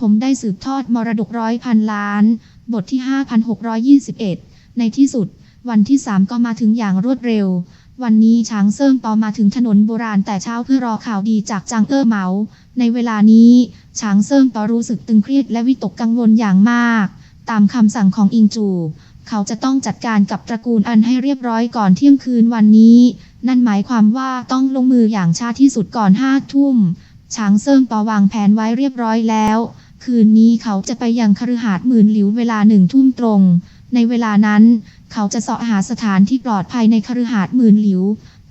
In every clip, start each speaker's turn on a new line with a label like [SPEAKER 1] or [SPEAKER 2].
[SPEAKER 1] ผมได้สืบทอดมรดกร้อยพันล้าน บทที่ 5621 ในที่สุด วันที่ 3 ก็มาถึงอย่างรวดเร็ว วันนี้ช้างเซิ่งปอมาถึงถนนโบราณแต่เช้าเพื่อรอข่าวดีจากจางเออเหมา ในเวลานี้ช้างเซิ่งปอรู้สึกตึงเครียดและวิตกกังวลอย่างมาก ตามคำสั่งของอิงจูเขาจะต้องจัดการกับตระกูลอันให้เรียบร้อยก่อนเที่ยงคืนวันนี้ นั่นหมายความว่าต้องลงมืออย่างช้าที่สุดก่อนห้าทุ่มช้างเซิ่งปอวางแผนไว้เรียบร้อยแล้ว คืนนี้เขาจะไปยังคฤหาสน์หมื่นหลิวเวลาหนึ่งทุ่มตรง ในเวลานั้น เขาจะเสาะหาสถานที่ปลอดภัยในคฤหาสน์หมื่นหลิว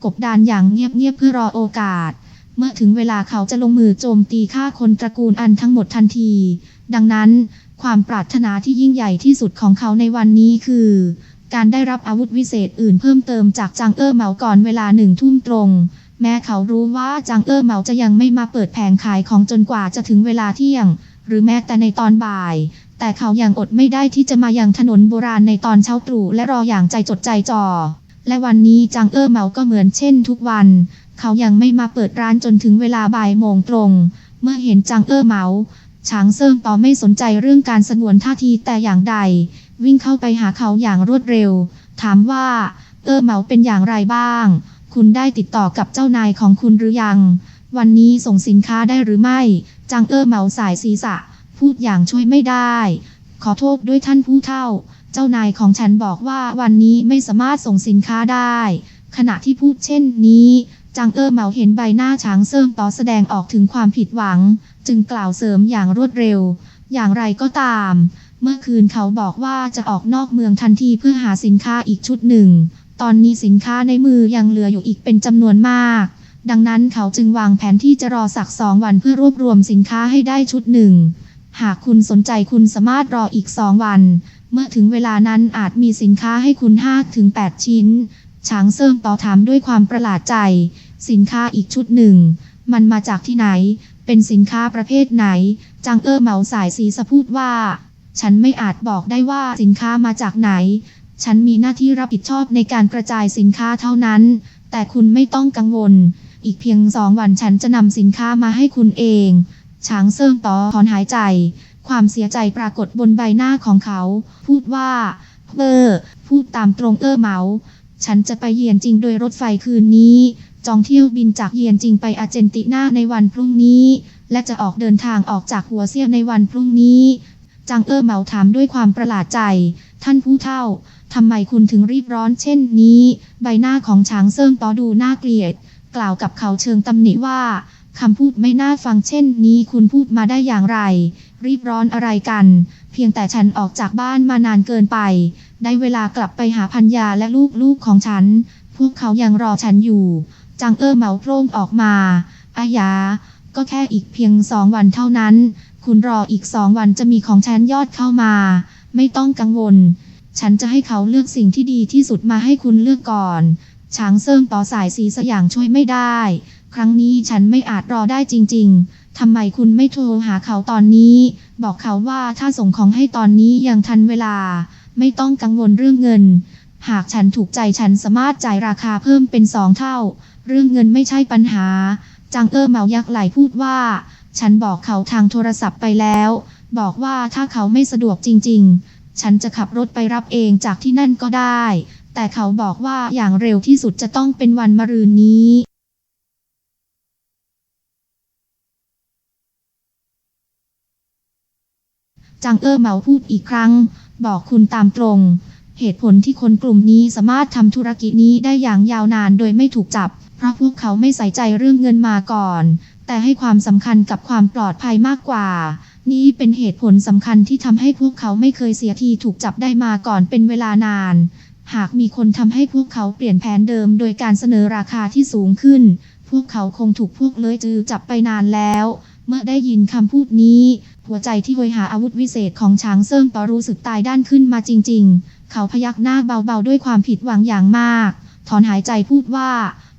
[SPEAKER 1] กบดานอย่างเงียบๆเพื่อรอโอกาส เมื่อถึงเวลาเขาจะลงมือโจมตีฆ่าคนตระกูลอันทั้งหมดทันที ดังนั้น ความปรารถนาที่ยิ่งใหญ่ที่สุดของเขาในวันนี้คือ การได้รับอาวุธวิเศษอื่นเพิ่มเติมจากจางเออเหมาก่อนเวลาหนึ่งทุ่มตรงแม้เขารู้ว่าจางเออเหมาจะยังไม่มาเปิดแผงขายของจนกว่าจะถึงเวลาเที่ยง หรือแม้แต่ในตอนบ่าย แต่เขายังอดไม่ได้ที่จะมายังถนนโบราณในตอนเช้าตรู่และรออย่างใจจดใจจ่อ และวันนี้จางเออเหมาก็เหมือนเช่นทุกวัน เขายังไม่มาเปิดร้านจนถึงเวลาบ่ายโมงตรง เมื่อเห็นจางเออเหมาช้างเซิงต่อไม่สนใจเรื่องการสงวนท่าทีแต่อย่างใด วิ่งเข้าไปหาเขาอย่างรวดเร็ว ถามว่า เออเหมาเป็นอย่างไรบ้าง คุณได้ติดต่อกับเจ้านายของคุณหรือยัง วันนี้ส่งสินค้าได้หรือไม่ จางเออเหมาสายศีรษะ พูดอย่างช่วยไม่ได้ ขอโทษด้วยท่านผู้เฒ่า เจ้านายของฉันบอกว่าวันนี้ไม่สามารถส่งสินค้าได้ ขณะที่พูดเช่นนี้จางเออเหมาเห็นใบหน้าช้างเซิงต่อแสดงออกถึงความผิดหวัง จึงกล่าวเสริมอย่างรวดเร็ว อย่างไรก็ตาม เมื่อคืนเขาบอกว่าจะออกนอกเมืองทันทีเพื่อหาสินค้าอีกชุดหนึ่ง ตอนนี้สินค้าในมือยังเหลืออยู่อีกเป็นจำนวนมาก ดังนั้นเขาจึงวางแผนที่จะรอสักสองวันเพื่อรวบรวมสินค้าให้ได้ชุดหนึ่ง หากคุณสนใจคุณสามารถรออีกสองวัน เมื่อถึงเวลานั้นอาจมีสินค้าให้คุณ5ถึง8ชิ้น ช้างเซิงต่อถามด้วยความประหลาดใจ สินค้าอีกชุดหนึ่ง มันมาจากที่ไหน เป็นสินค้าประเภทไหนจางเออเหมาสายสีสะพูดว่า ฉันไม่อาจบอกได้ว่าสินค้ามาจากไหน ฉันมีหน้าที่รับผิดชอบในการกระจายสินค้าเท่านั้น แต่คุณไม่ต้องกังวล อีกเพียงสองวันฉันจะนำสินค้ามาให้คุณเอง ช้างเซิงต่อถอนหายใจ ความเสียใจปรากฏบนใบหน้าของเขา พูดว่าเออพูดตามตรงเออเหมาฉันจะไปเยียนจริงโดยรถไฟคืนนี้ จองเที่ยวบินจากเยียนจริงไปอาร์เจนตินาในวันพรุ่งนี้ และจะออกเดินทางออกจากหัวเซียในวันพรุ่งนี้จางเออเหมาถามด้วยความประหลาดใจ ท่านผู้เฒ่าทำไมคุณถึงรีบร้อนเช่นนี้ ใบหน้าของช้างเซิงต่อดูน่าเกลียด กล่าวกับเขาเชิงตำหนิว่าคำพูดไม่น่าฟังเช่นนี้คุณพูดมาได้อย่างไร รีบร้อนอะไรกัน เพียงแต่ฉันออกจากบ้านมานานเกินไป ได้เวลากลับไปหาพัญญาและลูกๆของฉัน พวกเขายังรอฉันอยู่ จังเออเหมาโพร่งออกมา อายา ก็แค่อีกเพียงสองวันเท่านั้น คุณรออีกสองวันจะมีของฉันยอดเข้ามา ไม่ต้องกังวล ฉันจะให้เขาเลือกสิ่งที่ดีที่สุดมาให้คุณเลือกก่อน ช้างเซิงต่อสายสีสอย่างช่วยไม่ได้ ครั้งนี้ฉันไม่อาจรอได้จริง ๆ ทำไมคุณไม่โทรหาเขาตอนนี้ บอกเขาว่าถ้าส่งของให้ตอนนี้ยังทันเวลา ไม่ต้องกังวลเรื่องเงิน หากฉันถูกใจฉันสามารถจ่ายราคาเพิ่มเป็นสองเท่า เรื่องเงินไม่ใช่ปัญหา จังเออเหมายักไหลพูดว่า ฉันบอกเขาทางโทรศัพท์ไปแล้ว บอกว่าถ้าเขาไม่สะดวกจริง ๆ ฉันจะขับรถไปรับเองจากที่นั่นก็ได้ แต่เขาบอกว่าอย่างเร็วที่สุดจะต้องเป็นวันมะรืนนี้จังเออร์เมาพูดอีกครั้ง บอกคุณตามตรง เหตุผลที่คนกลุ่มนี้สามารถทำธุรกิจนี้ได้อย่างยาวนานโดยไม่ถูกจับ เพราะพวกเขาไม่ใส่ใจเรื่องเงินมาก่อน แต่ให้ความสำคัญกับความปลอดภัยมากกว่า นี่เป็นเหตุผลสำคัญที่ทำให้พวกเขาไม่เคยเสียทีถูกจับได้มาก่อนเป็นเวลานาน หากมีคนทำให้พวกเขาเปลี่ยนแผนเดิมโดยการเสนอราคาที่สูงขึ้น พวกเขาคงถูกพวกเลยจือจับไปนานแล้ว เมื่อได้ยินคำพูดนี้ หัวใจที่โวยหาอาวุธวิเศษของช้างเซิงปอรู้สึกตายด้านขึ้นมาจริง ๆ เขาพยักหน้าเบาๆด้วยความผิดหวังอย่างมาก ถอนหายใจพูดว่า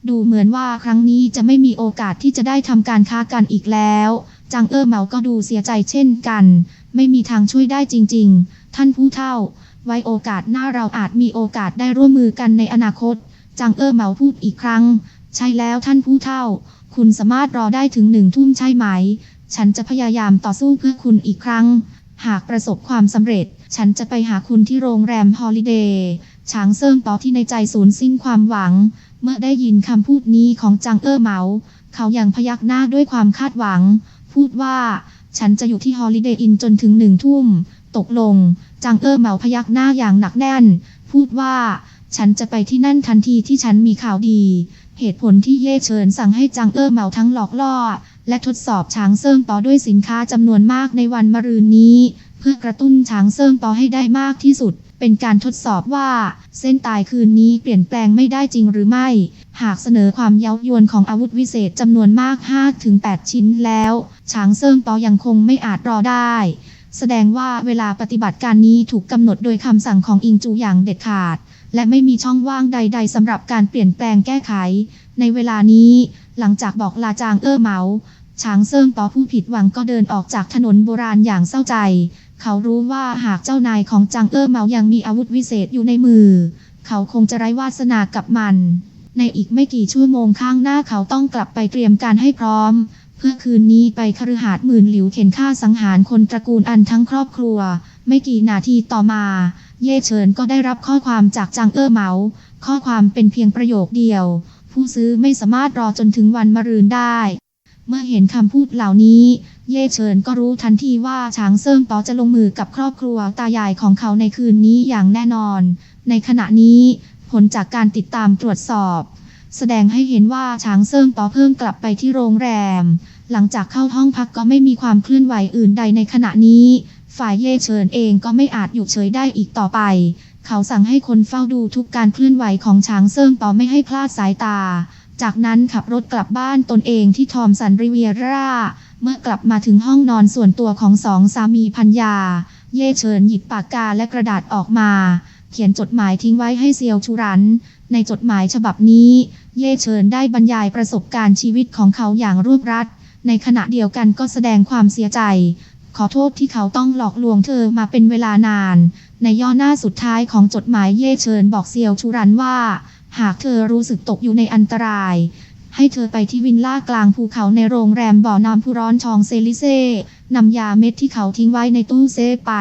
[SPEAKER 1] ดูเหมือนว่าครั้งนี้จะไม่มีโอกาสที่จะได้ทำการค้ากันอีกแล้วจังเออเหมาก็ดูเสียใจเช่นกัน ไม่มีทางช่วยได้จริง ๆ ท่านผู้เฒ่า ไว้โอกาสหน้าเราอาจมีโอกาสได้ร่วมมือกันในอนาคต จังเออเหมาพูดอีกครั้ง ใช่แล้วท่านผู้เฒ่า คุณสามารถรอได้ถึงหนึ่งทุ่มใช่ไหม ฉันจะพยายามต่อสู้เพื่อคุณอีกครั้ง หากประสบความสำเร็จ ฉันจะไปหาคุณที่โรงแรมฮอลิเดย์ฉางเซิงต่อที่ในใจสูญสิ้นความหวัง เมื่อได้ยินคำพูดนี้ของจางเออเหมา เขายังพยักหน้าด้วยความคาดหวัง พูดว่า ฉันจะอยู่ที่ฮอลิเดย์อินจนถึงหนึ่งทุ่ม ตกลง จางเออเหมาพยักหน้าอย่างหนักแน่น พูดว่า ฉันจะไปที่นั่นทันทีที่ฉันมีข่าวดี เหตุผลที่เย่เฉินสั่งให้จางเออเหมาทั้งหลอกล่อ และทดสอบช้างเซิงต่อด้วยสินค้าจำนวนมากในวันมะรืนนี้ เพื่อกระตุ้นช้างเซิงต่อให้ได้มากที่สุดเป็นการทดสอบว่า เส้นตายคืนนี้เปลี่ยนแปลงไม่ได้จริงหรือไม่ หากเสนอความเย้ายวนของอาวุธวิเศษจำนวนมาก 5-8 ชิ้นแล้ว ช้างเซิงต่อยังคงไม่อาจรอได้ แสดงว่าเวลาปฏิบัติการนี้ถูกกำหนดโดยคำสั่งของอิงจูอย่างเด็ดขาด และไม่มีช่องว่างใด ๆสำหรับการเปลี่ยนแปลงแก้ไข ในเวลานี้ หลังจากบอกลาจางเอ้อเหมาช้างเซิงต่อผู้ผิดหวังก็เดินออกจากถนนโบราณอย่างเศร้าใจ เขารู้ว่าหากเจ้านายของจางเอ้อเหมายังมีอาวุธวิเศษอยู่ในมือ เขาคงจะไร้วาสนากับมัน ในอีกไม่กี่ชั่วโมงข้างหน้าเขาต้องกลับไปเตรียมการให้พร้อม เพื่อคืนนี้ไปคฤหาสน์หมื่นหลิวเข็นฆ่าสังหารคนตระกูลอันทั้งครอบครัว ไม่กี่นาทีต่อมา เย่เฉินก็ได้รับข้อความจากจางเอ้อเหมา ข้อความเป็นเพียงประโยคเดียว ผู้ซื้อไม่สามารถรอจนถึงวันมะรืนได้ เมื่อเห็นคำพูดเหล่านี้ เย่เฉินก็รู้ทันทีว่าช้างเซิงต่อจะลงมือกับครอบครัวตายายของเขาในคืนนี้อย่างแน่นอน ในขณะนี้ ผลจากการติดตามตรวจสอบ แสดงให้เห็นว่าช้างเซิงต่อเพิ่งกลับไปที่โรงแรม หลังจากเข้าห้องพักก็ไม่มีความเคลื่อนไหวอื่นใดในขณะนี้ ฝ่ายเย่เฉินเองก็ไม่อาจอยู่เฉยได้อีกต่อไป เขาสั่งให้คนเฝ้าดูทุกการเคลื่อนไหวของช้างเซิงต่อไม่ให้พลาดสายตา จากนั้นขับรถกลับบ้านตนเองที่ทอมสันริเวียร่า เมื่อกลับมาถึงห้องนอนส่วนตัวของสองสามีพัญญา เย่เฉินหยิบปากกาและกระดาษออกมา เขียนจดหมายทิ้งไว้ให้เซียวชูรัน ในจดหมายฉบับนี้ เย่เฉินได้บรรยายประสบการณ์ชีวิตของเขาอย่างรวบรัด ในขณะเดียวกันก็แสดงความเสียใจ ขอโทษที่เขาต้องหลอกลวงเธอมาเป็นเวลานาน ในย่อหน้าสุดท้ายของจดหมายเย่เฉินบอกเซียวชูรันว่า หากเธอรู้สึกตกอยู่ในอันตราย ให้เธอไปที่วินล่ากลางภูเขาในโรงแรมบ่อน้ำผู้ร้อนชองเซลิเซ่นำยาเม็ดที่เขาทิ้งไว้ในตู้เซฟไป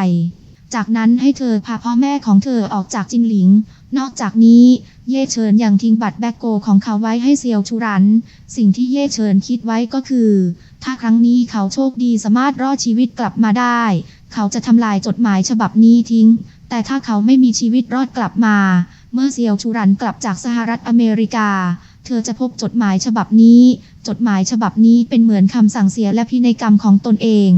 [SPEAKER 1] จากนั้นให้เธอพาพ่อแม่ของเธอออกจากจินหลิง นอกจากนี้ เย่เฉินยังทิ้งบัตรแบกโกของเขาไว้ให้เซียวชูรัน สิ่งที่เย่เฉินคิดไว้ก็คือ ถ้าครั้งนี้เขาโชคดีสามารถรอดชีวิตกลับมาได้ เขาจะทำลายจดหมายฉบับนี้ทิ้ง แต่ถ้าเขาไม่มีชีวิตรอดกลับมา เมื่อเซียวชูรันกลับจากสหรัฐอเมริกา เธอจะพบจดหมายฉบับนี้ จดหมายฉบับนี้เป็นเหมือนคำสั่งเสียและพินัยกรรมของตนเอง